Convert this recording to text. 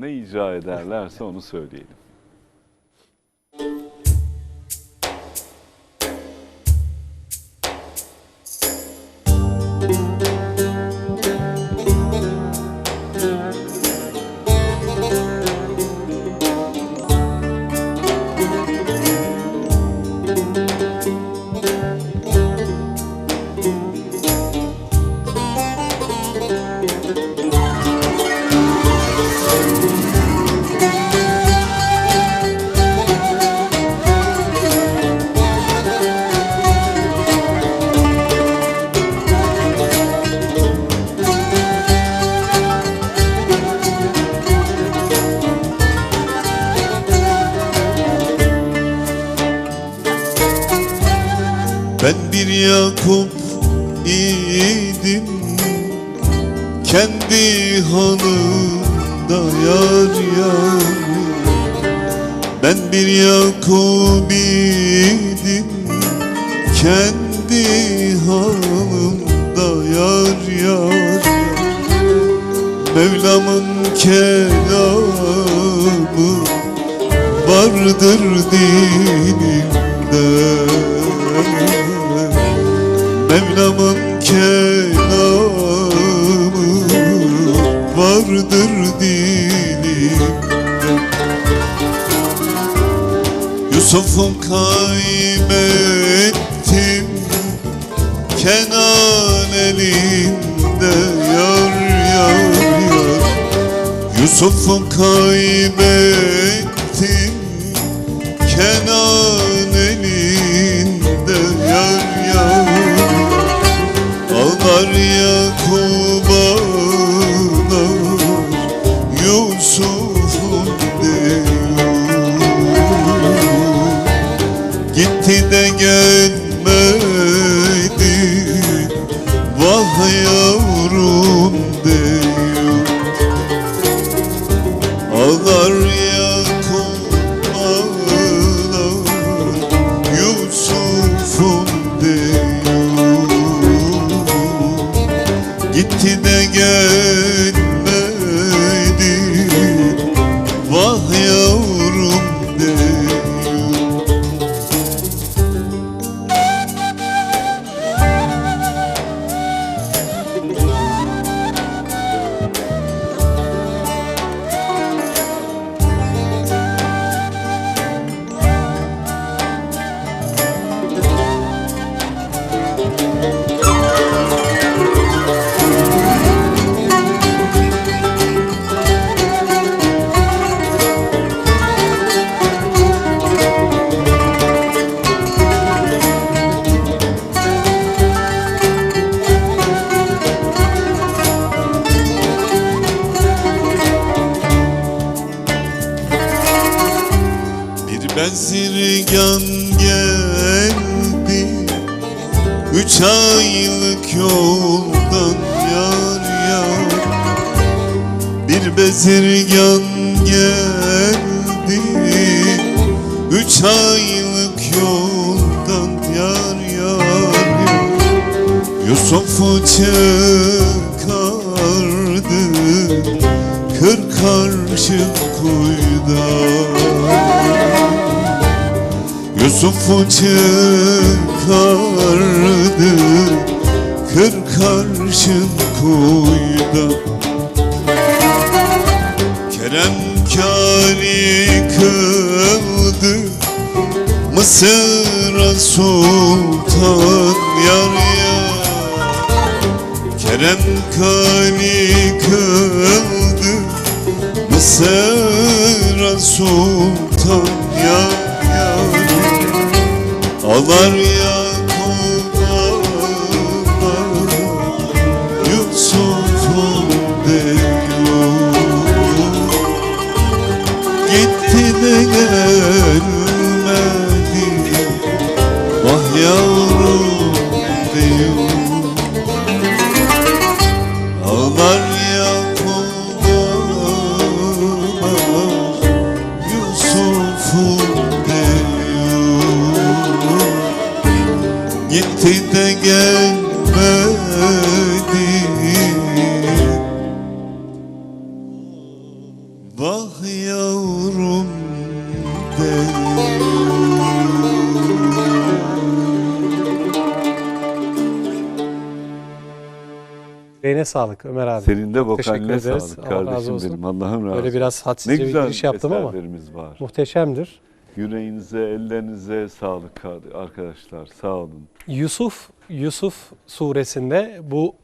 Ne icra ederlerse onu söyleyelim. Ben bir Yakup idim. Kendi hanımda yar yar. Ben bir Yakup idim. Kendi hanımda yar yar. Mevlamın kelamı vardır dinimde Yusuf'u kaybettim Kenan elinde yar yar yar. Yusuf'u kaybettim Gitti de gelmedi. Vah yavrum diyor. Bir bezirgan geldi. Üç aylık yoldan yar yar. Bir bezirgan geldi. Üç aylık yoldan yar yar. Yusuf'u çıkardı. Kırk karşı kuyuda Yusuf'u çıkardı Kırk karşın kuyuda. Kerem kâri kıldı Mısır'a sultan yar yar Kerem kâri kıldı Mısır'a sultan Ağlar Yakup Gitti de gelmedi Vah yavrum deyim Yüreğine sağlık Ömer abi. Senin de vokaline sağlık Allah razı kardeşim olsun. benim. Allah'ım razı Böyle olsun. biraz Ne hadsizce bir güzel giriş yaptım ama eserlerimiz var. muhteşemdir. Yüreğinize, ellerinize sağlık arkadaşlar. Sağ olun. Yusuf Yusuf suresinde bu